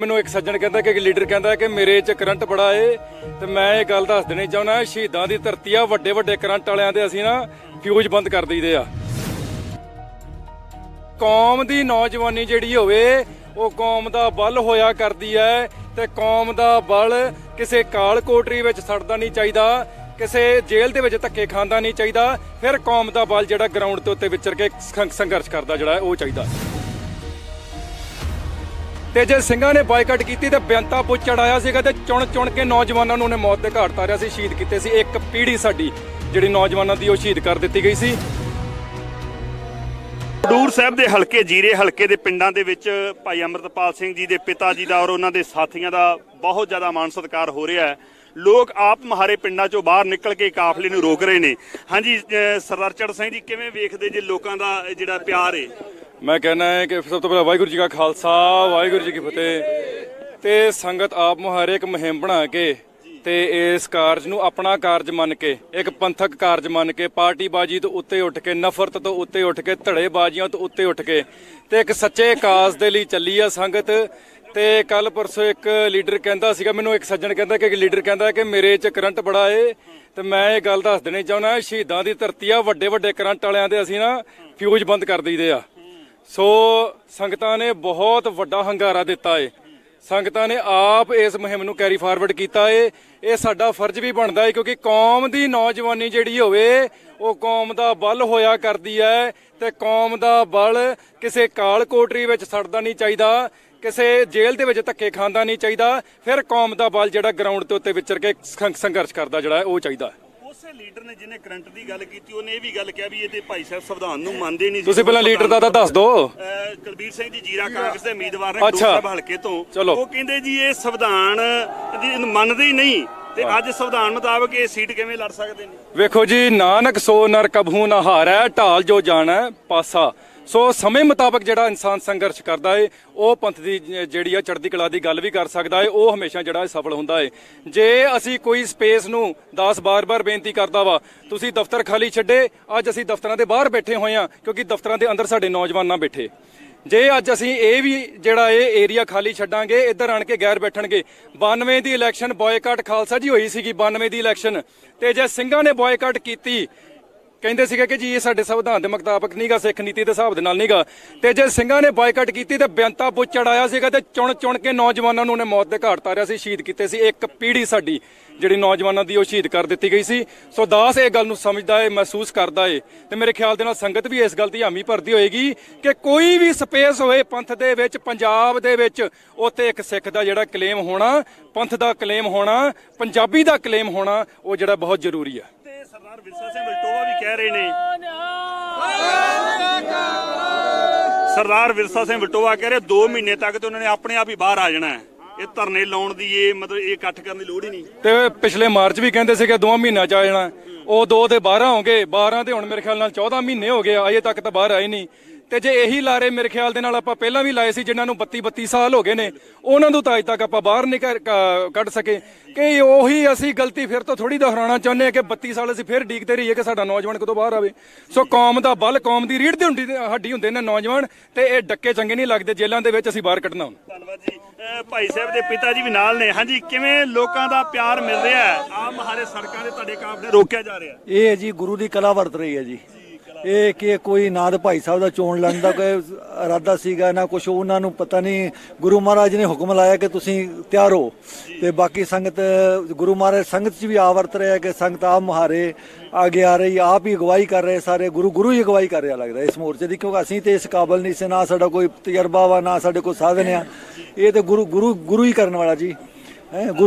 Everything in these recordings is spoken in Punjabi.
ਮੈਨੂੰ ਇੱਕ ਸੱਜਣ ਕਹਿੰਦਾ ਕਿ ਇੱਕ ਲੀਡਰ ਕਹਿੰਦਾ ਕਿ ਮੇਰੇ 'ਚ ਕਰੰਟ ਬੜਾ ਏ, ਤੇ ਮੈਂ ਇਹ ਗੱਲ ਦੱਸ ਦੇਣੀ ਚਾਹੁੰਦਾ, ਸ਼ਹੀਦਾਂ ਦੀ ਧਰਤੀ ਆ ਵੱਡੇ ਵੱਡੇ ਕਰੰਟ ਵਾਲਿਆਂ ਦੇ ਅਸੀਂ ਨਾ ਫਿਊਜ਼ ਬੰਦ ਕਰ ਦਈਦੇ ਆ। ਕੌਮ ਦੀ ਨੌਜਵਾਨੀ ਜਿਹੜੀ ਹੋਵੇ, ਉਹ ਕੌਮ ਦਾ ਬਲ ਹੋਇਆ ਕਰਦੀ ਹੈ ਤੇ ਕੌਮ ਦਾ ਬਲ ਕਿਸੇ ਕਾਲ ਕੋਟਰੀ ਵਿੱਚ ਸੜਦਾ ਨਹੀਂ ਚਾਹੀਦਾ, ਕਿਸੇ ਜੇਲ੍ਹ ਦੇ ਵਿੱਚ ਧੱਕੇ ਖਾਂਦਾ ਨਹੀਂ ਚਾਹੀਦਾ, ਫਿਰ ਕੌਮ ਦਾ ਬਲ ਜਿਹੜਾ ਗਰਾਊਂਡ ਦੇ ਉੱਤੇ ਵਿਚਰ ਕੇ ਸੰਘਰਸ਼ ਕਰਦਾ ਜਿਹੜਾ ਉਹ ਚਾਹੀਦਾ। ਤੇ ਜੇ ਸਿੰਘਾਂ ਨੇ ਬਾਈਕਾਟ ਕੀਤੀ ਤੇ ਬੇਅੰਤਾ ਪੁੱਛ ਚੜਾਇਆ ਸੀਗਾ ਤੇ ਚੁਣ ਚੁਣ ਕੇ ਨੌਜਵਾਨਾਂ ਨੂੰ ਉਹਨੇ ਮੌਤ ਦੇ ਘਾਟ ਤਾਰਿਆ ਸੀ, ਸ਼ਹੀਦ ਕੀਤੇ ਸੀ ਇੱਕ ਪੀੜ੍ਹੀ ਸਾਡੀ, ਜਿਹੜੀ ਨੌਜਵਾਨਾਂ ਦੀ ਉਹ ਸ਼ਹੀਦ ਕਰ ਦਿੱਤੀ ਗਈ ਸੀ। ਖਡੂਰ ਸਾਹਿਬ ਦੇ ਹਲਕੇ, ਜੀਰੇ ਹਲਕੇ ਦੇ ਪਿੰਡਾਂ ਦੇ ਵਿੱਚ ਭਾਈ ਅਮਰਤਪਾਲ ਸਿੰਘ ਜੀ ਦੇ ਪਿਤਾ ਜੀ ਦਾ ਔਰ ਉਹਨਾਂ ਦੇ ਸਾਥੀਆਂ ਦਾ ਬਹੁਤ ਜ਼ਿਆਦਾ ਮਾਣ ਸਤਿਕਾਰ ਹੋ ਰਿਹਾ ਹੈ। ਲੋਕ ਆਪ ਮਹਾਰੇ ਪਿੰਡਾਂ ਚੋਂ ਬਾਹਰ ਨਿਕਲ ਕੇ ਕਾਫਲੇ ਨੂੰ ਰੋਕ ਰਹੇ ਨੇ। ਹਾਂਜੀ, ਅਹ, ਸਰਦਾਰ ਚੜ ਸਿੰਘ ਜੀ, ਕਿਵੇਂ ਵੇਖਦੇ ਜੇ ਲੋਕਾਂ ਦਾ ਜਿਹੜਾ ਪਿਆਰ ਹੈ ਮੈਂ ਕਹਿੰਦਾ ਹੈ ਕਿ ਸਭ ਤੋਂ ਪਹਿਲਾਂ ਵਾਹਿਗੁਰੂ ਜੀ ਕਾ ਖਾਲਸਾ, ਵਾਹਿਗੁਰੂ ਜੀ ਕੀ ਫਤਿਹ। ਤੇ ਸੰਗਤ ਆਪ ਮੁਹਾਰੇ ਇੱਕ ਮੁਹਿੰਮ ਬਣਾ ਕੇ ਤੇ ਇਸ ਕਾਰਜ ਨੂੰ ਆਪਣਾ ਕਾਰਜ ਮੰਨ ਕੇ, ਇੱਕ ਪੰਥਕ ਕਾਰਜ ਮੰਨ ਕੇ ਪਾਰਟੀਬਾਜ਼ੀ ਤੋਂ ਉੱਤੇ ਉੱਠ ਕੇ, ਨਫ਼ਰਤ ਤੋਂ ਉੱਤੇ ਉੱਠ ਕੇ ਧੜੇਬਾਜ਼ੀਆਂ ਤੋਂ ਉੱਤੇ ਉੱਠ ਕੇ, ਤੇ ਇੱਕ ਸੱਚੇ ਕਾਜ਼ ਦੇ ਲਈ ਚੱਲੀ ਆ ਸੰਗਤ। ਤੇ ਕੱਲ ਪਰਸੋਂ ਇੱਕ ਲੀਡਰ ਕਹਿੰਦਾ ਸੀਗਾ, ਮੈਨੂੰ ਇੱਕ ਸੱਜਣ ਕਹਿੰਦਾ ਕਿ ਇੱਕ ਲੀਡਰ ਕਹਿੰਦਾ ਕਿ ਮੇਰੇ 'ਚ ਕਰੰਟ ਬੜਾ ਏ। ਤੇ ਮੈਂ ਇਹ ਗੱਲ ਦੱਸ ਦੇਣੀ ਚਾਹੁੰਦਾ, ਸ਼ਹੀਦਾਂ ਦੀ ਧਰਤੀ ਆ, ਵੱਡੇ ਵੱਡੇ ਕਰੰਟ ਵਾਲਿਆਂ ਦੇ ਅਸੀਂ ਨਾ ਫਿਊਜ਼ ਬੰਦ ਕਰ ਦਈਦੇ ਆ। ਸੋ ਸੰਗਤਾਂ ਨੇ ਬਹੁਤ ਵੱਡਾ ਹੰਗਾਰਾ ਦਿੱਤਾ ਏ। ਸੰਗਤਾਂ ਨੇ ਆਪ ਇਸ ਮੁਹਿੰਮ ਨੂੰ ਕੈਰੀ ਫਾਰਵਰਡ ਕੀਤਾ ਏ। ਇਹ ਸਾਡਾ ਫਰਜ਼ ਵੀ ਬਣਦਾ ਏ ਕਿਉਂਕਿ ਕੌਮ ਦੀ ਨੌਜਵਾਨੀ ਜਿਹੜੀ ਹੋਵੇ, ਉਹ ਕੌਮ ਦਾ ਬਲ ਹੋਇਆ ਕਰਦੀ ਹੈ ਤੇ ਕੌਮ ਦਾ ਬਲ ਕਿਸੇ ਕਾਲ ਕੋਟਰੀ ਵਿੱਚ ਸੜਦਾ ਨਹੀਂ ਚਾਹੀਦਾ, ਕਿਸੇ ਜੇਲ੍ਹ ਦੇ ਵਿੱਚ ਧੱਕੇ ਖਾਂਦਾ ਨਹੀਂ ਚਾਹੀਦਾ, ਫਿਰ ਕੌਮ ਦਾ ਬਲ ਜਿਹੜਾ ਗਰਾਊਂਡ ਦੇ ਉੱਤੇ ਵਿਚਰ ਕੇ ਸੰਘਰਸ਼ ਕਰਦਾ ਜਿਹੜਾ ਉਹ ਚਾਹੀਦਾ ਲੀਡਰ ਨੇ ਜਿਹਨੇ ਕਰੰਟ ਦੀ ਗੱਲ ਕੀਤੀ ਉਹਨੇ ਇਹ ਵੀ ਗੱਲ ਕਿਹਾ ਵੀ ਇਹ ਤੇ ਭਾਈ ਸਾਹਿਬ ਸੰਵਿਧਾਨ ਨੂੰ ਮੰਨਦੇ ਨਹੀਂ। ਤੁਸੀਂ ਪਹਿਲਾਂ ਲੀਡਰ ਦਾ ਤਾਂ ਦੱਸ ਦਿਓ ਕੁਲਬੀਰ ਸਿੰਘ ਜੀ ਜੀਰਾ ਕਾਂਗਰਸ ਦੇ ਉਮੀਦਵਾਰ ਨੇ। ਸਾਹਿਬ ਹਲਕੇ ਤੋਂ ਚਲੋ। ਉਹ ਕਹਿੰਦੇ ਜੀ ਇਹ ਸੰਵਿਧਾਨ ਮੰਨਦੇ ਹੀ ਨਹੀਂ ਤੇ ਅੱਜ ਸੰਵਿਧਾਨ ਮੁਤਾਬਕ ਇਹ ਸੀਟ ਕਿਵੇਂ ਲੜ ਸਕਦੇ ਨੇ ਵੇਖੋ ਜੀ ਨਾਨਕ ਸੋ ਨਰ ਕਭੂ ਨਾ ਹਾਰੈ ਢਾਲ ਜੋ ਜਾਣੈ ਪਾਸਾ ਸੋ ਸਮੇਂ ਮੁਤਾਬਕ ਜਿਹੜਾ ਇਨਸਾਨ ਸੰਘਰਸ਼ ਕਰਦਾ ਏ, ਉਹ ਪੰਥ ਦੀ ਜਿਹੜੀ ਆ ਚੜ੍ਹਦੀ ਕਲਾ ਦੀ ਗੱਲ ਵੀ ਕਰ ਸਕਦਾ ਏ, ਉਹ ਹਮੇਸ਼ਾ ਜਿਹੜਾ ਏ ਸਫਲ ਹੁੰਦਾ ਏ। ਜੇ ਅਸੀਂ ਕੋਈ ਸਪੇਸ ਨੂੰ 10 ਬਾਰ-ਬਾਰ ਬੇਨਤੀ ਕਰਦਾ ਵਾ, ਤੁਸੀਂ ਦਫ਼ਤਰ ਖਾਲੀ ਛੱਡੇ, ਅੱਜ ਅਸੀਂ ਦਫ਼ਤਰਾਂ ਦੇ ਬਾਹਰ ਬੈਠੇ ਹੋਏ ਆ, ਕਿਉਂਕਿ ਦਫ਼ਤਰਾਂ ਦੇ ਅੰਦਰ ਸਾਡੇ ਨੌਜਵਾਨ ਨਾ ਬੈਠੇ। ਜੇ ਅੱਜ ਅਸੀਂ ਇਹ ਵੀ ਜਿਹੜਾ ਇਹ ਏਰੀਆ ਖਾਲੀ ਛੱਡਾਂਗੇ, ਇੱਧਰ ਆਣ ਕੇ ਗੈਰ ਬੈਠਣਗੇ। 92 ਦੀ ਇਲੈਕਸ਼ਨ ਬਾਇਕਾਟ ਖਾਲਸਾ ਜੀ ਹੋਈ ਸੀਗੀ 92 ਦੀ ਇਲੈਕਸ਼ਨ। ਤੇ ਜੇ ਸਿੰਘਾਂ ਨੇ ਬਾਇਕਾਟ ਕੀਤੀ ਕਹਿੰਦੇ ਸੀਗੇ ਕਿ ਜੀ ਇਹ ਸਾਡੇ ਸੰਵਿਧਾਨ ਦੇ ਮੁਤਾਬਕ ਨਹੀਂਗਾ ਸਿੱਖ ਨੀਤੀ ਦੇ ਹਿਸਾਬ ਦੇ ਨਾਲ ਨਹੀਂਗਾ ਤੇ ਜੇ ਸਿੰਘਾਂ ਨੇ ਬਾਈਕਾਟ ਕੀਤੀ ਤੇ ਬੇਅੰਤਾ ਪੁੱਛ ਚੜਾਇਆ ਸੀਗਾ ਤੇ ਚੁਣ ਚੁਣ ਕੇ ਨੌਜਵਾਨਾਂ ਨੂੰ ਉਹਨੇ ਮੌਤ ਦੇ ਘਾਟ ਤਾਰਿਆ ਸੀ, ਸ਼ਹੀਦ ਕੀਤੇ ਸੀ। ਇੱਕ ਪੀੜ੍ਹੀ ਸਾਡੀ ਜਿਹੜੀ ਨੌਜਵਾਨਾਂ ਦੀ ਉਹ ਸ਼ਹੀਦ ਕਰ ਦਿੱਤੀ ਗਈ ਸੀ। ਸੋ ਦਾਸ ਇਹ ਗੱਲ ਨੂੰ ਸਮਝਦਾ ਏ, ਮਹਿਸੂਸ ਕਰਦਾ ਏ ਤੇ ਮੇਰੇ ਖਿਆਲ ਦੇ ਨਾਲ ਸੰਗਤ ਵੀ ਇਸ ਗੱਲ ਦੀ ਹਾਮੀ ਭਰਦੀ ਹੋਏਗੀ ਕਿ ਕੋਈ ਵੀ ਸਪੇਸ ਹੋਏ ਪੰਥ ਦੇ ਵਿੱਚ, ਪੰਜਾਬ ਦੇ ਵਿੱਚ, ਉੱਥੇ ਇੱਕ ਸਿੱਖ ਦਾ ਜਿਹੜਾ ਕਲੇਮ ਹੋਣਾ, ਪੰਥ ਦਾ ਕਲੇਮ ਹੋਣਾ, ਪੰਜਾਬੀ ਦਾ ਕਲੇਮ ਹੋਣਾ, ਉਹ ਜਿਹੜਾ ਬਹੁਤ ਜ਼ਰੂਰੀ ਆ। ਸਰਦਾਰ ਵਿਰਸਾ ਸਿੰਘ ਵਲਟੋਆ ਵੀ ਕਹਿ ਰਹੇ ਨੇ। ਸਰਦਾਰ ਵਿਰਸਾ ਸਿੰਘ ਵਲਟੋਆ ਕਹਿ ਰਹੇ 2 ਮਹੀਨੇ ਤੱਕ ਤੇ ਉਹਨਾਂ ਨੇ ਆਪਣੇ ਆਪ ਹੀ ਬਾਹਰ ਆ ਜਾਣਾ ਹੈ। ਇਹ ਧਰਨੇ ਲਾਉਣ ਦੀ ਇਹ ਮਤਲਬ ਇਹ ਇਕੱਠ ਕਰਨ ਦੀ ਲੋੜ ਹੀ ਨਹੀਂ। ਤੇ ਪਿਛਲੇ ਮਾਰਚ ਵੀ ਕਹਿੰਦੇ ਸੀਗੇ ਦੋ ਮਹੀਨਿਆਂ ਚ ਆ ਜਾਣਾ। ਉਹ ਦੋ ਤੇ 12 ਹੋ ਗਏ 12 ਤੇ ਹੁਣ ਮੇਰੇ ਖਿਆਲ ਨਾਲ 14 ਮਹੀਨੇ ਹੋ ਗਏ ਅਜੇ ਤੱਕ ਤਾਂ ਬਾਹਰ ਆਏ ਨਹੀਂ। ਤੇ ਜੇ ਇਹੀ ਲਾਰੇ ਮੇਰੇ ਖਿਆਲ ਦੇ ਨਾਲ ਆਪਾਂ ਪਹਿਲਾਂ ਵੀ ਲਾਏ ਸੀ ਜਿਨ੍ਹਾਂ ਨੂੰ 32 32 ਸਾਲ ਹੋ ਗਏ ਨੇ ਉਹਨਾਂ ਨੂੰ ਤਾਂ ਅਜੇ ਤੱਕ ਆਪਾਂ ਬਾਹਰ ਨਹੀਂ ਕੱਢ ਸਕੇ। ਕਿ ਉਹੀ ਅਸੀਂ ਗਲਤੀ ਫਿਰ ਤੋਂ ਥੋੜੀ ਦੁਹਰਾਉਣਾ ਚਾਹੁੰਦੇ ਆ ਕਿ 32 ਸਾਲ ਅਸੀਂ ਫਿਰ ਡੀਕਦੇ ਰਹੀਏ ਕਿ ਸਾਡਾ ਨੌਜਵਾਨ ਕਦੋਂ ਬਾਹਰ ਆਵੇ। ਸੋ ਕੌਮ ਦਾ ਬਲ ਕੌਮ ਦੀ ਰੀੜ ਦੀ ਹੁੰਦੀ ਹੱਡੀ ਹੁੰਦੇ ਨੇ ਨੌਜਵਾਨ ਤੇ ਇਹ ਡੱਕੇ ਚੰਗੇ ਨਹੀਂ ਲੱਗਦੇ ਜੇਲ੍ਹਾਂ ਦੇ ਵਿੱਚ ਅਸੀਂ ਬਾਹਰ ਕੱਢਣਾ। ਹੁਣ ਧੰਨਵਾਦ ਜੀ। ਭਾਈ ਸਾਹਿਬ ਦੇ ਪਿਤਾ ਜੀ ਵੀ ਨਾਲ ਨੇ। ਹਾਂਜੀ ਕਿਵੇਂ ਲੋਕਾਂ ਦਾ ਪਿਆਰ ਮਿਲ ਰਿਹਾ ਹੈ? ਆਮ ਮਹਾਰੇ ਸੜਕਾਂ ਦੇ ਤੁਹਾਡੇ ਕਾਫਲੇ ਰੋਕਿਆ ਜਾ ਰਿਹਾ ਇਹ ਹੈ ਜੀ ਗੁਰੂ ਦੀ ਕਲਾ ਵਰਤ ਰਹੀ ਹੈ ਜੀ। ਇਹ ਕਿ ਕੋਈ ਨਾ ਭਾਈ ਸਾਹਿਬ ਦਾ ਚੋਣ ਲੜਨ ਦਾ ਕੋਈ ਇਰਾਦਾ ਸੀਗਾ ਨਾ ਕੁਝ ਉਹਨਾਂ ਨੂੰ ਪਤਾ ਨਹੀਂ। ਗੁਰੂ ਮਹਾਰਾਜ ਨੇ ਹੁਕਮ ਲਾਇਆ ਕਿ ਤੁਸੀਂ ਤਿਆਰ ਹੋ। ਤੇ ਬਾਕੀ ਸੰਗਤ, ਗੁਰੂ ਮਹਾਰਾਜ ਸੰਗਤ 'ਚ ਵੀ ਆ ਵਰਤ ਰਿਹਾ ਕਿ ਸੰਗਤ ਆਪ ਮੁਹਾਰੇ ਆਗੇ ਆ ਰਹੀ, ਆਪ ਹੀ ਅਗਵਾਈ ਕਰ ਰਹੇ ਸਾਰੇ। ਗੁਰੂ ਗੁਰੂ ਹੀ ਅਗਵਾਈ ਕਰ ਰਿਹਾ ਲੱਗਦਾ ਇਸ ਮੋਰਚੇ ਦੀ, ਕਿਉਂਕਿ ਅਸੀਂ ਤੇ ਇਸ ਕਾਬਲ ਨਹੀਂ ਸੀ, ਨਾ ਸਾਡਾ ਕੋਈ ਤਜਰਬਾ ਵਾ, ਨਾ ਸਾਡੇ ਕੋਲ ਸਾਧਨ ਆ। ਇਹ ਤੇ ਗੁਰੂ ਗੁਰੂ ਗੁਰੂ ਹੀ ਕਰਨ ਵਾਲਾ ਜੀ।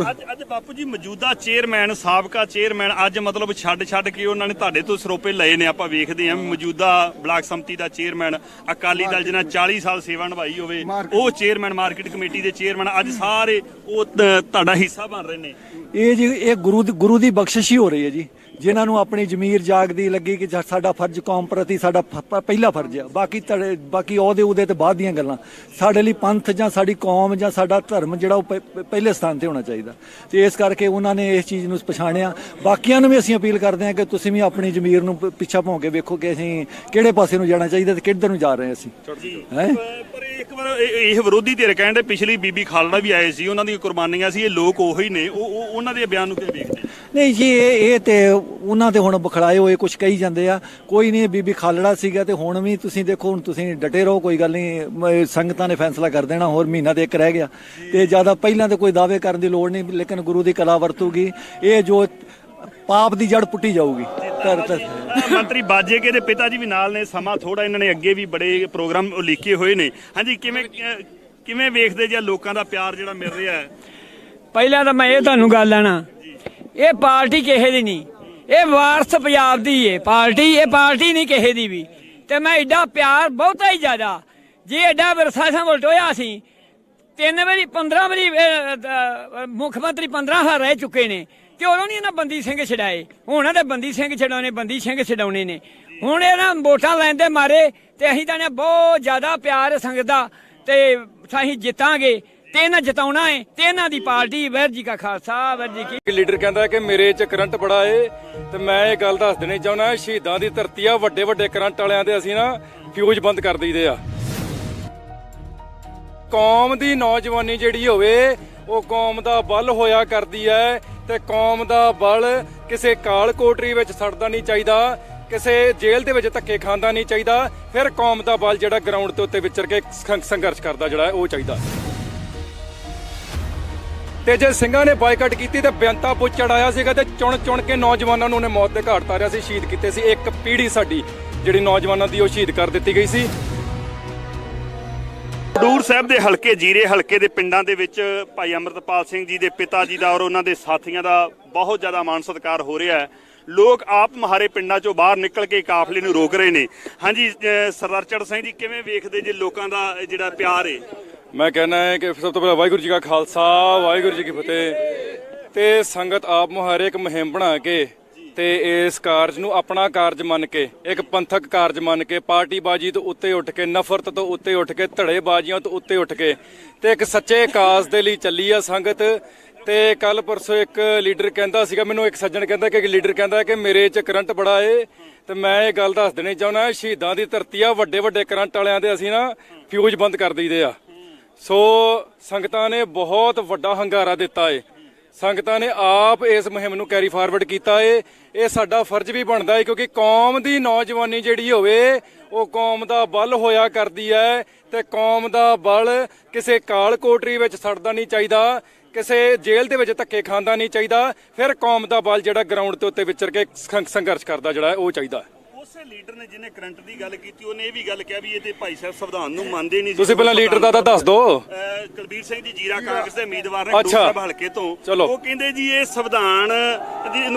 ਅੱਜ ਅੱਜ ਬਾਪੂ ਜੀ ਮੌਜੂਦਾ ਚੇਅਰਮੈਨ ਸਾਬਕਾ ਚੇਅਰਮੈਨ ਅੱਜ ਮਤਲਬ ਛੱਡ ਛੱਡ ਕੇ ਉਹਨਾਂ ਨੇ ਤੁਹਾਡੇ ਤੋਂ ਸਰੋਪੇ ਲਏ ਨੇ ਆਪਾਂ ਵੇਖਦੇ ਹਾਂ। ਵੀ ਮੌਜੂਦਾ ਬਲਾਕ ਸੰਮਤੀ ਦਾ ਚੇਅਰਮੈਨ ਅਕਾਲੀ ਦਲ ਜਿਹਨਾਂ 40 ਸਾਲ ਸੇਵਾ ਨਿਭਾਈ ਹੋਵੇ ਉਹ ਚੇਅਰਮੈਨ ਮਾਰਕੀਟ ਕਮੇਟੀ ਦੇ ਚੇਅਰਮੈਨ ਅੱਜ ਸਾਰੇ ਉਹ ਤੁਹਾਡਾ ਹਿੱਸਾ ਬਣ ਰਹੇ ਨੇ। ਇਹ ਜੀ ਇਹ ਗੁਰੂ ਦੀ ਗੁਰੂ ਦੀ ਬਖਸ਼ਿਸ਼ ਹੀ ਹੋ ਰਹੀ ਹੈ ਜੀ। ਜਿਨ੍ਹਾਂ ਨੂੰ ਆਪਣੀ ਜ਼ਮੀਰ ਜਾਗਦੀ ਲੱਗੀ ਕਿ ਸਾਡਾ ਫਰਜ਼ ਕੌਮ ਪ੍ਰਤੀ ਸਾਡਾ ਪਹਿਲਾ ਫਰਜ਼ ਹੈ ਬਾਕੀ ਤੜੇ ਬਾਕੀ ਉਹਦੇ ਉਹਦੇ ਤੇ ਬਾਅਦ ਦੀਆਂ ਗੱਲਾਂ। ਸਾਡੇ ਲਈ ਪੰਥ ਜਾਂ ਸਾਡੀ ਕੌਮ ਜਾਂ ਸਾਡਾ ਧਰਮ ਜਿਹੜਾ ਉਹ ਪਹਿਲੇ ਸਥਾਨ ਤੇ ਹੋਣਾ ਚਾਹੀਦਾ। ਤੇ ਇਸ ਕਰਕੇ ਉਹਨਾਂ ਨੇ ਇਸ ਚੀਜ਼ ਨੂੰ ਪਛਾਣਿਆ। ਬਾਕੀਆਂ ਨੂੰ ਵੀ ਅਸੀਂ ਅਪੀਲ ਕਰਦੇ ਹਾਂ ਕਿ ਤੁਸੀਂ ਵੀ ਆਪਣੀ ਜ਼ਮੀਰ ਨੂੰ ਪਿੱਛਾ ਭੌਂ ਕੇ ਵੇਖੋ ਕਿ ਅਸੀਂ ਕਿਹੜੇ ਪਾਸੇ ਨੂੰ ਜਾਣਾ ਚਾਹੀਦਾ ਤੇ ਕਿੱਧਰ ਨੂੰ ਜਾ ਰਹੇ ਅਸੀਂ। ਹੈ? ਪਰ ਇੱਕ ਵਾਰ ਇਹ- ਵਿਰੋਧੀ ਧਿਰ ਕਹਿੰਦੇ ਪਿਛਲੀ ਬੀਬੀ ਖਾਲੜਾ ਵੀ ਆਏ ਸੀ ਉਹਨਾਂ ਦੀਆਂ ਕੁਰਬਾਨੀਆਂ ਸੀ ਇਹ ਲੋਕ ਉਹੀ ਨੇ। ਉਹ ਉਹ- ਉਹਨਾਂ ਦੇ ਬਿਆਨ ਨੂੰ ਕਿਵੇਂ ਵੇਖਦੇ ਨਹੀਂ ਜੀ ਇਹ ਇਹ ਤੇ ਉਹਨਾਂ ਤੇ ਹੁਣ ਬਖੜਾਏ ਹੋਏ ਕੁਝ ਕਹੀ ਜਾਂਦੇ ਆ। ਕੋਈ ਨਹੀਂ ਬੀਬੀ ਖਾਲੜਾ ਸੀਗਾ ਤੇ ਹੁਣ ਵੀ ਤੁਸੀਂ ਦੇਖੋ ਹੁਣ ਤੁਸੀਂ ਡਟੇ ਰਹੋ ਕੋਈ ਗੱਲ ਨਹੀਂ ਸੰਗਤਾਂ ਨੇ ਫੈਸਲਾ ਕਰ ਦੇਣਾ ਹੋਰ ਮਹੀਨਾ ਤੇ ਇੱਕ ਰਹਿ ਗਿਆ। ਤੇ ਜ਼ਿਆਦਾ ਪਹਿਲਾਂ ਤੇ ਕੋਈ ਦਾਅਵੇ ਕਰਨ ਦੀ ਲੋੜ ਨਹੀਂ ਲੇਕਿਨ ਗੁਰੂ ਦੀ ਕਲਾ ਵਰਤੂਗੀ। ਇਹ ਜੋ ਪਾਪ ਦੀ ਜੜ ਪੁੱਟੀ ਜਾਊਗੀ। ਮੰਤਰੀ ਬਾਜੇਕੇ ਦੇ ਪਿਤਾ ਜੀ ਵੀ ਨਾਲ ਨੇ ਸਮਾਂ ਥੋੜਾ ਇਹਨਾਂ ਨੇ ਅੱਗੇ ਵੀ ਬੜੇ ਪ੍ਰੋਗਰਾਮ ਲਿਖੇ ਹੋਏ ਨੇ। ਹਾਂਜੀ ਕਿਵੇਂ ਕਿਵੇਂ ਵੇਖਦੇ ਜੇ ਲੋਕਾਂ ਦਾ ਪਿਆਰ ਜਿਹੜਾ ਮਿਲ ਰਿਹਾ ਹੈ? ਪਹਿਲਾਂ ਤਾਂ ਮੈਂ ਇਹ ਤੁਹਾਨੂੰ ਗੱਲ ਆਣਾ ਇਹ ਪਾਰਟੀ ਕਿਸੇ ਦੀ ਨਹੀਂ। ਇਹ ਵਾਰਸ ਪੰਜਾਬ ਦੀ ਏ। ਪਾਰਟੀ, ਇਹ ਪਾਰਟੀ ਨਹੀਂ ਕਿਸੇ ਦੀ ਵੀ। ਤੇ ਮੈਂ ਐਡਾ ਪਿਆਰ ਬਹੁਤਾ ਹੀ ਜ਼ਿਆਦਾ। ਜੇ ਐਡਾ ਵਿਰਸਾ ਸਾਂ ਉਲਟੋਇਆ ਸੀ, ਤਿੰਨ ਵਾਰੀ 15 ਵਾਰੀ ਮੁੱਖ ਮੰਤਰੀ 15 ਸਾਲ ਰਹਿ ਚੁੱਕੇ ਨੇ। ਤੇ ਉਦੋਂ ਨਹੀਂ ਇਹਨਾਂ ਬੰਦੀ ਸਿੰਘ ਛਡਾਏ। ਹੁਣ ਇਹਦੇ ਬੰਦੀ ਸਿੰਘ ਛਡਾਉਣੇ, ਬੰਦੀ ਸਿੰਘ ਛਡਾਉਣੇ ਨੇ। ਹੁਣ ਇਹਨਾਂ ਵੋਟਾਂ ਲੈਂਦੇ ਮਾਰੇ ਤੇ ਅਸੀਂ ਤਾਂ ਨੇ ਬਹੁਤ ਜ਼ਿਆਦਾ ਪਿਆਰ ਸੰਗਤ ਦਾ ਤੇ ਅਸੀਂ ਜਿੱਤਾਂਗੇ। ਤੇ ਇਹਨਾਂ ਜਿਤਾਉਣਾ ਹੈ ਤੇ ਇਹਨਾਂ ਦੀ ਪਾਰਟੀ ਵੈਰ ਜੀ ਕਾ ਖਾਲਸਾ, ਵੈਰ ਜੀ ਕੀ ਲੀਡਰ ਕਹਿੰਦਾ ਕਿ ਮੇਰੇ 'ਚ ਕਰੰਟ ਬੜਾ ਏ, ਤੇ ਮੈਂ ਇਹ ਗੱਲ ਦੱਸ ਦੇਣੀ ਚਾਹੁੰਦਾ, ਸ਼ਹੀਦਾਂ ਦੀ ਧਰਤੀ ਆ ਵੱਡੇ ਵੱਡੇ ਕਰੰਟ ਵਾਲਿਆਂ ਦੇ ਅਸੀਂ ਨਾ ਫਿਊਜ਼ ਬੰਦ ਕਰ ਦਈਦੇ ਆ। ਕੌਮ ਦੀ ਨੌਜਵਾਨੀ ਜਿਹੜੀ ਹੋਵੇ, ਉਹ ਕੌਮ ਦਾ ਬਲ ਹੋਇਆ ਕਰਦੀ ਹੈ ਤੇ ਕੌਮ ਦਾ ਬਲ ਕਿਸੇ ਕਾਲ ਕੋਟਰੀ ਵਿੱਚ ਸੜਦਾ ਨਹੀਂ ਚਾਹੀਦਾ, ਕਿਸੇ ਜੇਲ੍ਹ ਦੇ ਵਿੱਚ ਧੱਕੇ ਖਾਂਦਾ ਨਹੀਂ ਚਾਹੀਦਾ, ਫਿਰ ਕੌਮ ਦਾ ਬਲ ਜਿਹੜਾ ਗਰਾਊਂਡ ਦੇ ਉੱਤੇ ਵਿਚਰ ਕੇ ਸੰਘਰਸ਼ ਕਰਦਾ ਜਿਹੜਾ ਉਹ ਚਾਹੀਦਾ। ਤੇ ਜੇ ਸਿੰਘਾਂ ਨੇ ਬਾਈਕਾਟ ਕੀਤੀ ਤੇ ਬੇਅੰਤਾ ਪੁੱਛ ਚੜਾਇਆ ਸੀਗਾ ਤੇ ਚੁਣ ਚੁਣ ਕੇ ਨੌਜਵਾਨਾਂ ਨੂੰ ਉਹਨੇ ਮੌਤ ਦੇ ਘਾਟ ਤਾਰਿਆ ਸੀ, ਸ਼ਹੀਦ ਕੀਤੇ ਸੀ ਇੱਕ ਪੀੜ੍ਹੀ ਸਾਡੀ, ਜਿਹੜੀ ਨੌਜਵਾਨਾਂ ਦੀ ਉਹ ਸ਼ਹੀਦ ਕਰ ਦਿੱਤੀ ਗਈ ਸੀ। ਖਡੂਰ ਸਾਹਿਬ ਦੇ ਹਲਕੇ, ਜੀਰੇ ਹਲਕੇ ਦੇ ਪਿੰਡਾਂ ਦੇ ਵਿੱਚ ਭਾਈ ਅਮਰਤਪਾਲ ਸਿੰਘ ਜੀ ਦੇ ਪਿਤਾ ਜੀ ਦਾ ਔਰ ਉਹਨਾਂ ਦੇ ਸਾਥੀਆਂ ਦਾ ਬਹੁਤ ਜ਼ਿਆਦਾ ਮਾਣ ਸਤਿਕਾਰ ਹੋ ਰਿਹਾ ਹੈ। ਲੋਕ ਆਪ ਮਹਾਰੇ ਪਿੰਡਾਂ ਚੋਂ ਬਾਹਰ ਨਿਕਲ ਕੇ ਕਾਫਲੇ ਨੂੰ ਰੋਕ ਰਹੇ ਨੇ। ਹਾਂਜੀ ਸਰਦਾਰ ਚੜ ਸਿੰਘ ਜੀ, ਕਿਵੇਂ ਵੇਖਦੇ ਜੇ ਲੋਕਾਂ ਦਾ ਜਿਹੜਾ ਪਿਆਰ ਹੈ ਮੈਂ ਕਹਿੰਦਾ ਹੈ ਕਿ ਸਭ ਤੋਂ ਪਹਿਲਾਂ ਵਾਹਿਗੁਰੂ ਜੀ ਕਾ ਖਾਲਸਾ, ਵਾਹਿਗੁਰੂ ਜੀ ਕੀ ਫਤਿਹ। ਤੇ ਸੰਗਤ ਆਪ ਮੁਹਾਰੇ ਇੱਕ ਮੁਹਿੰਮ ਬਣਾ ਕੇ ਤੇ ਇਸ ਕਾਰਜ ਨੂੰ ਆਪਣਾ ਕਾਰਜ ਮੰਨ ਕੇ, ਇੱਕ ਪੰਥਕ ਕਾਰਜ ਮੰਨ ਕੇ ਪਾਰਟੀਬਾਜ਼ੀ ਤੋਂ ਉੱਤੇ ਉੱਠ ਕੇ, ਨਫ਼ਰਤ ਤੋਂ ਉੱਤੇ ਉੱਠ ਕੇ, ਧੜੇਬਾਜ਼ੀਆਂ ਤੋਂ ਉੱਤੇ ਉੱਠ ਕੇ, ਤੇ ਇੱਕ ਸੱਚੇ ਕਾਜ਼ ਦੇ ਲਈ ਚੱਲੀ ਆ ਸੰਗਤ। ਤੇ ਕੱਲ ਪਰਸੋਂ ਇੱਕ ਲੀਡਰ ਕਹਿੰਦਾ ਸੀਗਾ, ਮੈਨੂੰ ਇੱਕ ਸੱਜਣ ਕਹਿੰਦਾ ਕਿ ਇੱਕ ਲੀਡਰ ਕਹਿੰਦਾ ਕਿ ਮੇਰੇ 'ਚ ਕਰੰਟ ਬੜਾ ਏ। ਤੇ ਮੈਂ ਇਹ ਗੱਲ ਦੱਸ ਦੇਣੀ ਚਾਹੁੰਦਾ, ਸ਼ਹੀਦਾਂ ਦੀ ਧਰਤੀ ਆ, ਵੱਡੇ ਵੱਡੇ ਕਰੰਟ ਵਾਲਿਆਂ ਦੇ ਅਸੀਂ ਨਾ ਫਿਊਜ਼ ਬੰਦ ਕਰ ਦਈਦੇ ਆ। ਸੋ ਸੰਗਤਾਂ ਨੇ ਬਹੁਤ ਵੱਡਾ ਹੰਗਾਰਾ ਦਿੱਤਾ ਏ। ਸੰਗਤਾਂ ਨੇ ਆਪ ਇਸ ਮੁਹਿੰਮ ਨੂੰ ਕੈਰੀ ਫਾਰਵਰਡ ਕੀਤਾ ਏ। ਇਹ ਸਾਡਾ ਫਰਜ਼ ਵੀ ਬਣਦਾ ਏ ਕਿਉਂਕਿ ਕੌਮ ਦੀ ਨੌਜਵਾਨੀ ਜਿਹੜੀ ਹੋਵੇ, ਉਹ ਕੌਮ ਦਾ ਬਲ ਹੋਇਆ ਕਰਦੀ ਹੈ ਤੇ ਕੌਮ ਦਾ ਬਲ ਕਿਸੇ ਕਾਲ ਕੋਟਰੀ ਵਿੱਚ ਸੜਦਾ ਨਹੀਂ ਚਾਹੀਦਾ, ਕਿਸੇ ਜੇਲ੍ਹ ਦੇ ਵਿੱਚ ਧੱਕੇ ਖਾਂਦਾ ਨਹੀਂ ਚਾਹੀਦਾ, ਫਿਰ ਕੌਮ ਦਾ ਬਲ ਜਿਹੜਾ ਗਰਾਊਂਡ ਦੇ ਉੱਤੇ ਵਿਚਰ ਕੇ ਸੰਘ- ਸੰਘਰਸ਼ ਕਰਦਾ ਜਿਹੜਾ ਉਹ ਚਾਹੀਦਾ। ਉਸੇ ਲੀਡਰ ਨੇ ਜਿਹਨੇ ਕਰੰਟ ਦੀ ਗੱਲ ਕੀਤੀ ਉਹਨੇ ਇਹ ਵੀ ਗੱਲ ਕਿਹਾ ਵੀ ਇਹ ਤੇ ਭਾਈ ਸਾਹਿਬ ਸੰਵਿਧਾਨ ਨੂੰ ਮੰਨਦੇ ਨਹੀਂ ਤੁਸੀਂ ਪਹਿਲਾਂ ਲੀਡਰ ਦਾ ਤਾਂ ਦੱਸ ਦਿਓ ਕੁਲਬੀਰ ਸਿੰਘ ਜੀ ਜੀਰਾ ਕਾਂਗਰਸ ਦੇ ਉਮੀਦਵਾਰ ਨੇ। ਸਾਹਿਬ ਹਲਕੇ ਤੋਂ। ਉਹ ਕਹਿੰਦੇ ਜੀ ਇਹ ਸੰਵਿਧਾਨ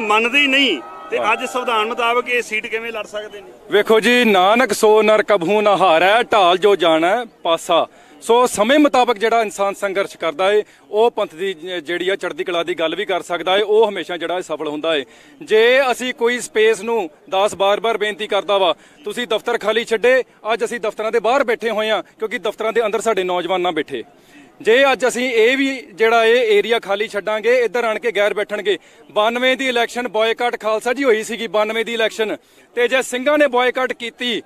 ਮੰਨਦੇ ਹੀ ਨਹੀਂ ਤੇ ਅੱਜ ਸੰਵਿਧਾਨ ਮੁਤਾਬਕ ਇਹ ਸੀਟ ਕਿਵੇਂ ਲੜ ਸਕਦੇ ਨੇ? ਵੇਖੋ ਜੀ ਨਾਨਕ ਸੋ ਨਰ ਕਭੂ ਨਾ ਹਾਰੈ ਢਾਲ ਜੋ ਜਾਣੈ ਪਾਸਾ। ਸੋ ਸਮੇਂ ਮੁਤਾਬਕ ਜਿਹੜਾ ਇਨਸਾਨ ਸੰਘਰਸ਼ ਕਰਦਾ ਏ, ਉਹ ਪੰਥ ਦੀ ਜਿਹੜੀ ਆ ਚੜ੍ਹਦੀ ਕਲਾ ਦੀ ਗੱਲ ਵੀ ਕਰ ਸਕਦਾ ਏ, ਉਹ ਹਮੇਸ਼ਾ ਜਿਹੜਾ ਏ ਸਫਲ ਹੁੰਦਾ ਏ। ਜੇ ਅਸੀਂ ਕੋਈ ਸਪੇਸ ਨੂੰ 10 ਬਾਰ-ਬਾਰ ਬੇਨਤੀ ਕਰਦਾ ਵਾ, ਤੁਸੀਂ ਦਫ਼ਤਰ ਖਾਲੀ ਛੱਡੇ, ਅੱਜ ਅਸੀਂ ਦਫ਼ਤਰਾਂ ਦੇ ਬਾਹਰ ਬੈਠੇ ਹੋਏ ਆ, ਕਿਉਂਕਿ ਦਫ਼ਤਰਾਂ ਦੇ ਅੰਦਰ ਸਾਡੇ ਨੌਜਵਾਨ ਨਾ ਬੈਠੇ। ਜੇ ਅੱਜ ਅਸੀਂ ਇਹ ਵੀ ਜਿਹੜਾ ਇਹ ਏਰੀਆ ਖਾਲੀ ਛੱਡਾਂਗੇ, ਇੱਧਰ ਆਣ ਕੇ ਗੈਰ ਬੈਠਣਗੇ। 92 ਦੀ ਇਲੈਕਸ਼ਨ ਬਾਇਕਾਟ ਖਾਲਸਾ ਜੀ ਹੋਈ ਸੀਗੀ 92 ਦੀ ਇਲੈਕਸ਼ਨ। ਤੇ ਜੇ ਸਿੰਘਾਂ ਨੇ ਬਾਇਕਾਟ ਕੀਤੀ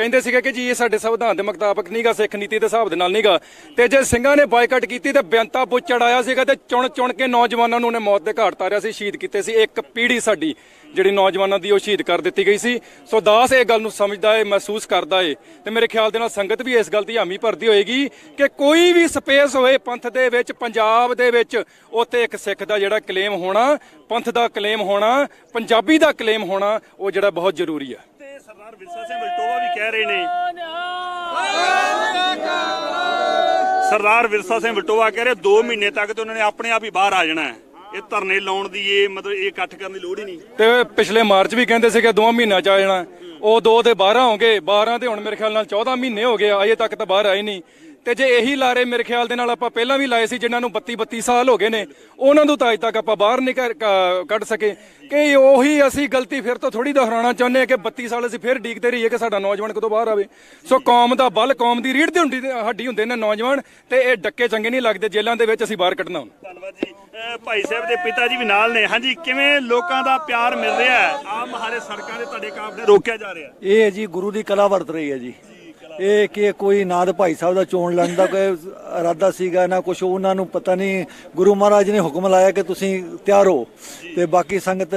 ਕਹਿੰਦੇ ਸੀਗੇ ਕਿ ਜੀ ਇਹ ਸਾਡੇ ਸੰਵਿਧਾਨ ਦੇ ਮੁਤਾਬਕ ਨਹੀਂਗਾ ਸਿੱਖ ਨੀਤੀ ਦੇ ਹਿਸਾਬ ਦੇ ਨਾਲ ਨਹੀਂਗਾ ਤੇ ਜੇ ਸਿੰਘਾਂ ਨੇ ਬਾਇਕਾਟ ਕੀਤੀ ਤੇ ਬੇਅੰਤਾ ਪੁੱਛ ਚੜਾਇਆ ਸੀਗਾ ਤੇ ਚੁਣ ਚੁਣ ਕੇ ਨੌਜਵਾਨਾਂ ਨੂੰ ਉਹਨੇ ਮੌਤ ਦੇ ਘਾਟ ਤਾਰਿਆ ਸੀ, ਸ਼ਹੀਦ ਕੀਤੇ ਸੀ। ਇੱਕ ਪੀੜ੍ਹੀ ਸਾਡੀ ਜਿਹੜੀ ਨੌਜਵਾਨਾਂ ਦੀ ਉਹ ਸ਼ਹੀਦ ਕਰ ਦਿੱਤੀ ਗਈ ਸੀ। ਸੋ ਦਾਸ ਇਹ ਗੱਲ ਨੂੰ ਸਮਝਦਾ ਏ, ਮਹਿਸੂਸ ਕਰਦਾ ਏ ਤੇ ਮੇਰੇ ਖਿਆਲ ਦੇ ਨਾਲ ਸੰਗਤ ਵੀ ਇਸ ਗੱਲ ਦੀ ਹਾਮੀ ਭਰਦੀ ਹੋਏਗੀ ਕਿ ਕੋਈ ਵੀ ਸਪੇਸ ਹੋਏ ਪੰਥ ਦੇ ਵਿੱਚ, ਪੰਜਾਬ ਦੇ ਵਿੱਚ, ਉੱਥੇ ਇੱਕ ਸਿੱਖ ਦਾ ਜਿਹੜਾ ਕਲੇਮ ਹੋਣਾ, ਪੰਥ ਦਾ ਕਲੇਮ ਹੋਣਾ, ਪੰਜਾਬੀ ਦਾ ਕਲੇਮ ਹੋਣਾ, ਉਹ ਜਿਹੜਾ ਬਹੁਤ ਜ਼ਰੂਰੀ ਹੈ ਸਰਦਾਰ ਵਿਰਸਾ ਸਿੰਘ ਵਲਟੋਆ ਵੀ ਕਹਿ ਰਹੇ ਨੇ। ਸਰਦਾਰ ਵਿਰਸਾ ਸਿੰਘ ਵਲਟੋਆ ਕਹਿ ਰਹੇ 2 ਮਹੀਨੇ ਤੱਕ ਤੇ ਉਹਨਾਂ ਨੇ ਆਪਣੇ ਆਪ ਹੀ ਬਾਹਰ ਆ ਜਾਣਾ ਹੈ। ਇਹ ਧਰਨੇ ਲਾਉਣ ਦੀ ਇਹ ਮਤਲਬ ਇਹ ਇਕੱਠ ਕਰਨ ਦੀ ਲੋੜ ਹੀ ਨਹੀਂ। ਤੇ ਪਿਛਲੇ ਮਾਰਚ ਵੀ ਕਹਿੰਦੇ ਸੀਗੇ ਦੋ ਮਹੀਨਿਆਂ ਚ ਆ ਜਾਣਾ। ਉਹ ਦੋ ਤੇ 12 ਹੋ ਗਏ 12 ਤੇ ਹੁਣ ਮੇਰੇ ਖਿਆਲ ਨਾਲ 14 ਮਹੀਨੇ ਹੋ ਗਏ ਅਜੇ ਤੱਕ ਤਾਂ ਬਾਹਰ ਆਏ ਨਹੀਂ। ਤੇ ਜੇ ਇਹੀ ਲਾਰੇ ਮੇਰੇ ਖਿਆਲ ਦੇ ਨਾਲ ਆਪਾਂ ਪਹਿਲਾਂ ਵੀ ਲਾਏ ਸੀ ਜਿਨ੍ਹਾਂ ਨੂੰ 32 32 ਸਾਲ ਹੋ ਗਏ ਨੇ ਉਹਨਾਂ ਨੂੰ ਤਾਂ ਅਜੇ ਤੱਕ ਆਪਾਂ ਬਾਹਰ ਨਹੀਂ ਕੱਢ ਸਕੇ। ਕਿ ਉਹੀ ਅਸੀਂ ਗਲਤੀ ਫਿਰ ਤੋਂ ਥੋੜੀ ਦੁਹਰਾਉਣਾ ਚਾਹੁੰਦੇ ਹਾਂ ਕਿ 32 ਸਾਲ ਅਸੀਂ ਫਿਰ ਡੀਕਦੇ ਰਹੀਏ ਕਿ ਸਾਡਾ ਨੌਜਵਾਨ ਕਦੋਂ ਬਾਹਰ ਆਵੇ। ਸੋ ਕੌਮ ਦਾ ਬਲ ਕੌਮ ਦੀ ਰੀੜ ਦੀ ਹੁੰਦੀ ਹੱਡੀ ਹੁੰਦੇ ਨੇ ਨੌਜਵਾਨ ਤੇ ਇਹ ਡੱਕੇ ਚੰਗੇ ਨਹੀਂ ਲੱਗਦੇ ਜੇਲ੍ਹਾਂ ਦੇ ਵਿੱਚ ਅਸੀਂ ਬਾਹਰ ਕੱਢਣਾ ਹੁਣ। ਧੰਨਵਾਦ ਜੀ। ਭਾਈ ਸਾਹਿਬ ਦੇ ਪਿਤਾ ਜੀ ਵੀ ਨਾਲ ਨੇ। ਹਾਂਜੀ ਕਿਵੇਂ ਲੋਕਾਂ ਦਾ ਪਿਆਰ ਮਿਲ ਰਿਹਾ ਹੈ? ਆਮ ਸੜਕਾਂ ਦੇ ਤੁਹਾਡੇ ਕਾਫਲੇ ਰੋਕਿਆ ਜਾ ਰਿਹਾ ਇਹ ਹੈ ਜੀ ਗੁਰੂ ਦੀ ਕਲਾ ਵਰਤ ਰਹੀ ਹੈ ਜੀ। ਇਹ ਕਿ ਕੋਈ ਨਾ ਤਾਂ ਭਾਈ ਸਾਹਿਬ ਦਾ ਚੋਣ ਲੜਨ ਦਾ ਕੋਈ ਇਰਾਦਾ ਸੀਗਾ ਨਾ ਕੁਝ ਉਹਨਾਂ ਨੂੰ ਪਤਾ ਨਹੀਂ। ਗੁਰੂ ਮਹਾਰਾਜ ਨੇ ਹੁਕਮ ਲਾਇਆ ਕਿ ਤੁਸੀਂ ਤਿਆਰ ਹੋ। ਤੇ ਬਾਕੀ ਸੰਗਤ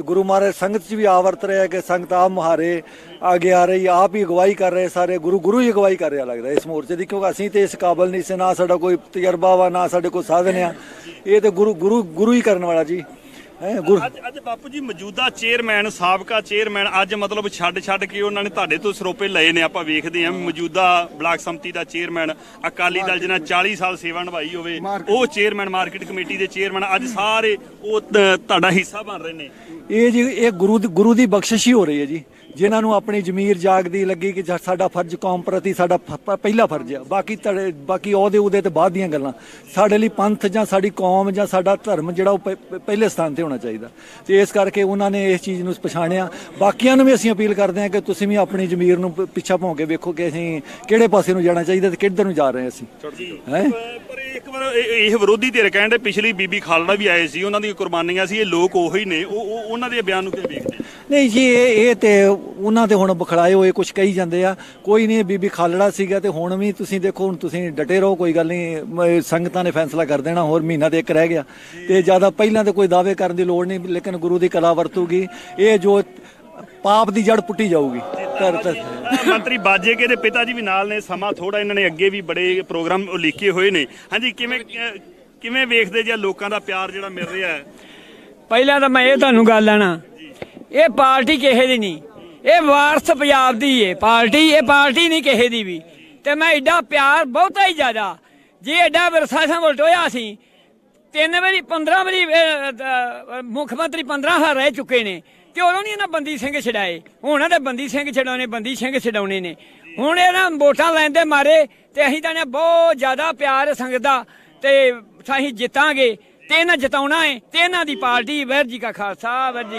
ਗੁਰੂ ਮਹਾਰਾਜ ਸੰਗਤ 'ਚ ਵੀ ਆ ਵਰਤ ਰਿਹਾ ਕਿ ਸੰਗਤ ਆਪ ਮੁਹਾਰੇ ਆਗੇ ਆ ਰਹੀ ਆਪ ਹੀ ਅਗਵਾਈ ਕਰ ਰਹੇ ਸਾਰੇ। ਗੁਰੂ ਗੁਰੂ ਹੀ ਅਗਵਾਈ ਕਰ ਰਿਹਾ ਲੱਗਦਾ ਇਸ ਮੋਰਚੇ ਦੀ ਕਿਉਂਕਿ ਅਸੀਂ ਤੇ ਇਸ ਕਾਬਲ ਨਹੀਂ ਸੀ ਨਾ ਸਾਡਾ ਕੋਈ ਤਜਰਬਾ ਵਾ ਨਾ ਸਾਡੇ ਕੋਲ ਸਾਧਨ ਆ। ਇਹ ਤੇ ਗੁਰੂ ਗੁਰੂ ਗੁਰੂ ਹੀ ਕਰਨ ਵਾਲਾ ਜੀ। ਹੈ ਗੁਰੂ ਅੱਜ ਅੱਜ ਬਾਪੂ ਜੀ ਮੌਜੂਦਾ ਚੇਅਰਮੈਨ ਸਾਬਕਾ ਚੇਅਰਮੈਨ ਅੱਜ ਮਤਲਬ ਛੱਡ ਛੱਡ ਕੇ ਉਹਨਾਂ ਨੇ ਤੁਹਾਡੇ ਤੋਂ ਸਰੋਪੇ ਲਏ ਨੇ ਆਪਾਂ ਵੇਖਦੇ ਹਾਂ। ਮੌਜੂਦਾ ਬਲਾਕ ਸੰਮਤੀ ਦਾ ਚੇਅਰਮੈਨ ਅਕਾਲੀ ਦਲ ਜਿਹਨਾਂ 40 ਸਾਲ ਸੇਵਾ ਨਿਭਾਈ ਹੋਵੇ ਉਹ ਚੇਅਰਮੈਨ ਮਾਰਕੀਟ ਕਮੇਟੀ ਦੇ ਚੇਅਰਮੈਨ ਅੱਜ ਸਾਰੇ ਉਹ ਤੁਹਾਡਾ ਹਿੱਸਾ ਬਣ ਰਹੇ ਨੇ। ਇਹ ਜੀ ਇਹ ਗੁਰੂ ਦੀ ਗੁਰੂ ਦੀ ਬਖਸ਼ਿਸ਼ ਹੀ ਹੋ ਰਹੀ ਹੈ ਜੀ। ਜਿਨ੍ਹਾਂ ਨੂੰ ਆਪਣੀ ਜ਼ਮੀਰ ਜਾਗਦੀ ਲੱਗੀ ਕਿ ਸਾਡਾ ਫਰਜ਼ ਕੌਮ ਪ੍ਰਤੀ ਸਾਡਾ ਪਹਿਲਾ ਫਰਜ਼ ਹੈ ਬਾਕੀ ਤੜੇ ਬਾਕੀ ਉਹਦੇ ਉਹਦੇ ਤੇ ਬਾਅਦ ਦੀਆਂ ਗੱਲਾਂ। ਸਾਡੇ ਲਈ ਪੰਥ ਜਾਂ ਸਾਡੀ ਕੌਮ ਜਾਂ ਸਾਡਾ ਧਰਮ ਜਿਹੜਾ ਉਹ ਪਹਿਲੇ ਸਥਾਨ ਤੇ ਹੋਣਾ ਚਾਹੀਦਾ। ਤੇ ਇਸ ਕਰਕੇ ਉਹਨਾਂ ਨੇ ਇਸ ਚੀਜ਼ ਨੂੰ ਪਛਾਣਿਆ। ਬਾਕੀਆਂ ਨੂੰ ਵੀ ਅਸੀਂ ਅਪੀਲ ਕਰਦੇ ਹਾਂ ਕਿ ਤੁਸੀਂ ਵੀ ਆਪਣੀ ਜ਼ਮੀਰ ਨੂੰ ਪਿੱਛਾ ਭੌਂ ਕੇ ਵੇਖੋ ਕਿ ਅਸੀਂ ਕਿਹੜੇ ਪਾਸੇ ਨੂੰ ਜਾਣਾ ਚਾਹੀਦਾ ਤੇ ਕਿੱਧਰ ਨੂੰ ਜਾ ਰਹੇ ਅਸੀਂ। ਹੈ? ਪਰ ਇੱਕ ਵਾਰ ਇਹ ਇਹ ਵਿਰੋਧੀ ਧਿਰ ਕਹਿੰਦੇ ਪਿਛਲੀ ਬੀਬੀ ਖਾਲੜਾ ਵੀ ਆਏ ਸੀ, ਉਹਨਾਂ ਦੀਆਂ ਕੁਰਬਾਨੀਆਂ ਸੀ, ਇਹ ਲੋਕ ਉਹੀ ਨੇ, ਉਹ, ਉਹ- ਉਹਨਾਂ ਦੇ ਬਿਆਨ ਨੂੰ ਕਿਵੇਂ ਵੇਖਦੇ ਨਹੀਂ ਜੀ ਇਹ ਇਹ ਤੇ ਉਹਨਾਂ ਤੇ ਹੁਣ ਬਖੜਾਏ ਹੋਏ ਕੁਝ ਕਹੀ ਜਾਂਦੇ ਆ। ਕੋਈ ਨਹੀਂ ਬੀਬੀ ਖਾਲੜਾ ਸੀਗਾ ਤੇ ਹੁਣ ਵੀ ਤੁਸੀਂ ਦੇਖੋ ਹੁਣ ਤੁਸੀਂ ਡਟੇ ਰਹੋ ਕੋਈ ਗੱਲ ਨਹੀਂ ਮ- ਸੰਗਤਾਂ ਨੇ ਫੈਸਲਾ ਕਰ ਦੇਣਾ ਹੋਰ ਮਹੀਨਾ ਤੇ ਇੱਕ ਰਹਿ ਗਿਆ। ਤੇ ਜ਼ਿਆਦਾ ਪਹਿਲਾਂ ਤੇ ਕੋਈ ਦਾਅਵੇ ਕਰਨ ਦੀ ਲੋੜ ਨਹੀਂ ਲੇਕਿਨ ਗੁਰੂ ਦੀ ਕਲਾ ਵਰਤੂਗੀ। ਇਹ ਜੋ ਪਾਪ ਦੀ ਜੜ ਪੁੱਟੀ ਜਾਊਗੀ। ਧਰ ਅਹ ਮੰਤਰੀ ਬਾਜੇਕੇ ਦੇ ਪਿਤਾ ਜੀ ਵੀ ਨਾਲ ਨੇ ਸਮਾਂ ਥੋੜਾ ਇਹਨਾਂ ਨੇ ਅੱਗੇ ਵੀ ਬੜੇ ਪ੍ਰੋਗਰਾਮ ਲਿਖੇ ਹੋਏ ਨੇ। ਹਾਂਜੀ ਕਿਵੇਂ ਅਹ ਕਿਵੇਂ ਵੇਖਦੇ ਜੇ ਲੋਕਾਂ ਦਾ ਪਿਆਰ ਜਿਹੜਾ ਮਿਲ ਰਿਹਾ ਹੈ? ਪਹਿਲਾਂ ਤਾਂ ਮੈਂ ਇਹ ਤੁਹਾਨੂੰ ਗੱਲ ਆਣਾ ਇਹ ਪਾਰਟੀ ਕਿਸੇ ਦੀ ਨਹੀਂ। ਇਹ ਵਾਰਸ ਪੰਜਾਬ ਦੀ ਏ। ਪਾਰਟੀ, ਇਹ ਪਾਰਟੀ ਨਹੀਂ ਕਿਸੇ ਦੀ ਵੀ। ਤੇ ਮੈਂ ਐਡਾ ਪਿਆਰ ਬਹੁਤਾ ਹੀ ਜ਼ਿਆਦਾ। ਜੇ ਐਡਾ ਵਿਰਸਾ ਸੰਭਲ ਟੋਇਆ ਸੀ ਤਿੰਨ ਵਾਰੀ 15 ਵਾਰੀ ਮੁੱਖ ਮੰਤਰੀ 15 ਸਾਲ ਰਹਿ ਚੁੱਕੇ ਨੇ। ਤੇ ਉਦੋਂ ਨਹੀਂ ਇਹਨਾਂ ਬੰਦੀ ਸਿੰਘ ਛਡਾਏ। ਹੁਣ ਤੇ ਬੰਦੀ ਸਿੰਘ ਛਡਾਉਣੇ, ਬੰਦੀ ਸਿੰਘ ਛਡਾਉਣੇ ਨੇ। ਹੁਣ ਇਹਨਾਂ ਵੋਟਾਂ ਲੈਂਦੇ ਮਾਰੇ ਤੇ ਅਸੀਂ ਤਾਂ ਨੇ ਬਹੁਤ ਜ਼ਿਆਦਾ ਪਿਆਰ ਸੰਗਤ ਦਾ ਤੇ ਅਸੀਂ ਜਿੱਤਾਂਗੇ। ਤੇ ਇਹਨਾਂ ਜਿਤਾਉਣਾ ਹੈ ਤੇ ਇਹਨਾਂ ਦੀ ਪਾਰਟੀ ਵੈਰ ਜੀ ਕਾ ਖਾਲਸਾ ਵੈਰ ਜੀ